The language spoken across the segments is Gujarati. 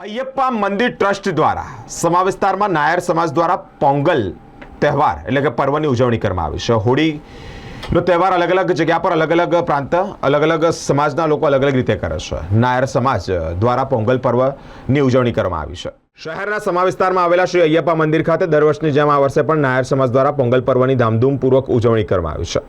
અયપ્પા મંદિર ટ્રસ્ટ દ્વારા સમા વિસ્તારમાં નાયર સમાજ દ્વારા પોંગલ તહેવાર એટલે કે પર્વની ઉજવણી કરવામાં આવી છે. હોળીનો તહેવાર અલગ અલગ જગ્યા પર અલગ અલગ પ્રાંત, અલગ અલગ સમાજના લોકો અલગ અલગ રીતે કરે છે. નાયર સમાજ દ્વારા પોંગલ પર્વની ઉજવણી કરવામાં આવી છે. શહેરના સમા વિસ્તારમાં આવેલા શ્રી અયપ્પા મંદિર ખાતે દર વર્ષની જેમ આ વર્ષે પણ નાયર સમાજ દ્વારા પોંગલ પર્વની ધામધૂમપૂર્વક ઉજવણી કરવામાં આવી છે.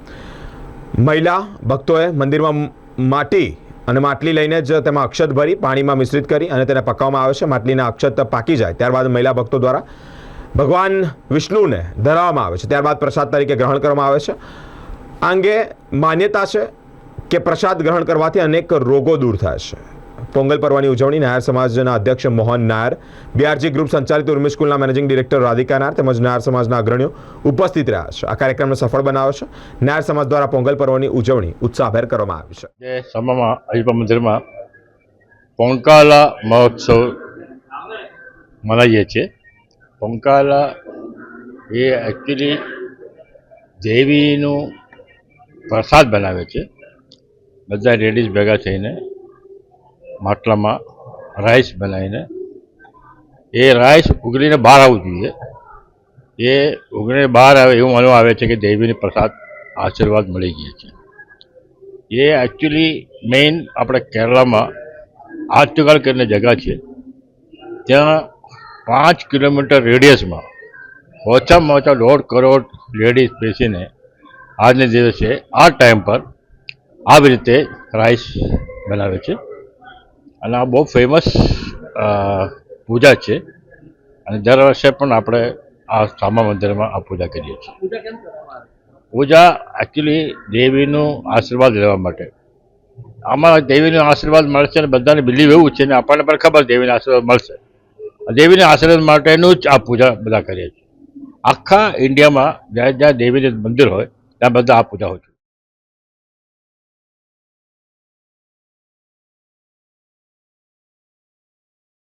મહિલા ભક્તોએ મંદિરમાં માટી અને માટલી લઈને જ તેમાં અક્ષત ભરી પાણીમાં મિશ્રિત કરી અને તેને પકાવવામાં આવે છે. માટલીના અક્ષત પાકી જાય. ત્યારબાદ મહિલા ભક્તો દ્વારા ભગવાન વિષ્ણુને ધરાવવામાં આવે છે. ત્યારબાદ પ્રસાદ તરીકે ગ્રહણ કરવામાં આવે છે. આ અંગે માન્યતા છે કે પ્રસાદ ગ્રહણ કરવાથી અનેક રોગો દૂર થાય છે. પોંગલ પર્વની ઉજવણી નાયર સમાજના અધ્યક્ષ મોહન નાયર બીઆરજી ગ્રુપ સંચાલિત ઉર્મી સ્કૂલના મેનેજિંગ ડિરેક્ટર રાધિકા નાયર તેમજ નાયર સમાજના અગ્રણીઓ ઉપસ્થિત રહ્યા છે. આ કાર્યક્રમને સફળ બનાવ્યો છે. નાયર સમાજ દ્વારા પોંગલ પર્વની ઉજવણી ઉત્સાહભેર કરવામાં આવી છે. જે સમયમાં અજપા મંદિરમાં પોંકાલા મહોત્સવ મનાવીએ છીએ. પોંકાલા એ એકચ્યુઅલી દેવીનું પ્રસાદ બનાવે છે. બધા લેડીઝ ભેગા થઈને માટલામાં રાઈસ બનાવીને, એ રાઈસ ઉગલીને બહાર આવવું જોઈએ. એ ઉગલીને બહાર આવે એવું માનવામાં આવે છે કે દેવીની પ્રસાદ આશીર્વાદ મળી ગયા છે. એ એકચ્યુઅલી મેઇન આપણે કેરળામાં આર્ટગલ કરીને જગા છે. ત્યાં પાંચ કિલોમીટર રેડિયસમાં ઓછામાં ઓછા દોઢ કરોડ લેડીઝ બેસીને આજને દિવસે આ ટાઈમ પર આવી રીતે રાઈસ બનાવે છે. અને આ બહુ ફેમસ પૂજા છે. અને દર વર્ષે પણ આપણે આ સામા મંદિરમાં આ પૂજા કરીએ છીએ. પૂજા એકચ્યુઅલી દેવીનું આશીર્વાદ લેવા માટે. આમાં દેવીનો આશીર્વાદ મળશે અને બધાને બિલીવ એવું છે ને આપણને પણ ખબર દેવીનો આશીર્વાદ મળશે. દેવીના આશીર્વાદ માટેનું જ આ પૂજા બધા કરીએ છીએ. આખા ઇન્ડિયામાં જ્યાં જ્યાં દેવીનું મંદિર હોય ત્યાં બધા આ પૂજા હોય છે.